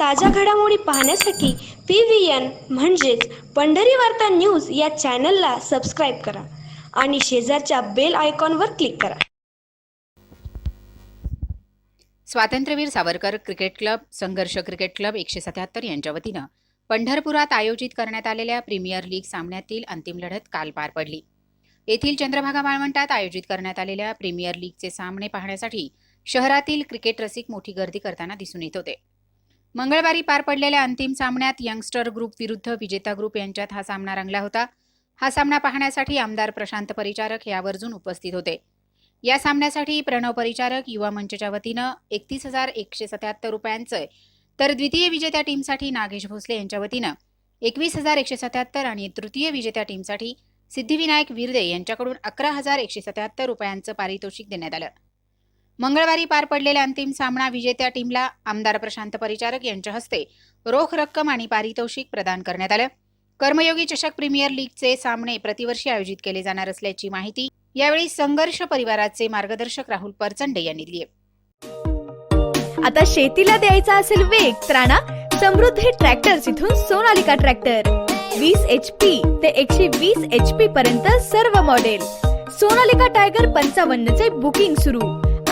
ताज्या घडामोडी पाहण्यासाठी पी व्ही एन म्हणजेच पंढरी वार्ता न्यूज या चॅनलला सबस्क्राईब करा आणि शेजारच्या बेल आयकॉनवर क्लिक करा. स्वातंत्र्यवीर सावरकर क्रिकेट क्लब संघर्ष क्रिकेट क्लब एकशे सत्याहत्तर यांच्या वतीनं पंढरपुरात आयोजित करण्यात आलेल्या प्रीमियर लीग सामन्यातील अंतिम लढत काल पार पडली. येथील चंद्रभागा वाळवंटात आयोजित करण्यात आलेल्या प्रीमियर लीगचे सामने पाहण्यासाठी शहरातील क्रिकेट रसिक मोठी गर्दी करताना दिसून येत होते. मंगळवारी पार पडलेल्या अंतिम सामन्यात यंगस्टर ग्रुप विरुद्ध विजेता ग्रुप यांच्यात हा सामना रंगला होता. हा सामना पाहण्यासाठी आमदार प्रशांत परिचारक यावर्जून उपस्थित होते. या सामन्यासाठी प्रणव परिचारक युवा मंचच्या वतीनं एकतीस हजार एकशे सत्याहत्तर रुपयांचं तर द्वितीय विजेत्या टीमसाठी नागेश भोसले यांच्या वतीनं एकवीस हजार एकशे सत्याहत्तर आणि तृतीय विजेत्या टीमसाठी सिद्धिविनायक विरदे यांच्याकडून अकरा हजार एकशे सत्याहत्तर रुपयांचं पारितोषिक देण्यात आलं. मंगळवारी पार पडलेल्या अंतिम सामना विजेत्या टीमला आमदार प्रशांत परिचारक यांच्या हस्ते रोख रक्कम आणि पारितोषिक प्रदान करण्यात आलं. कर्मयोगी चषक प्रीमियर लीगचे सामने प्रतिवर्षी आयोजित केले जाणार असल्याची माहिती यावेळी संघर्ष परिवाराचे मार्गदर्शक राहुल परचंडे यांनी दिली आता शेतीला द्यायचा असेल वेग त्राणा समृद्धी ट्रॅक्टर्स इथून सोनालिका ट्रॅक्टर. वीस एच पी ते एकशे वीस एच पी पर्यंत सर्व मॉडेल सोनालिका टायगर पंचावन्न चे बुकिंग सुरू.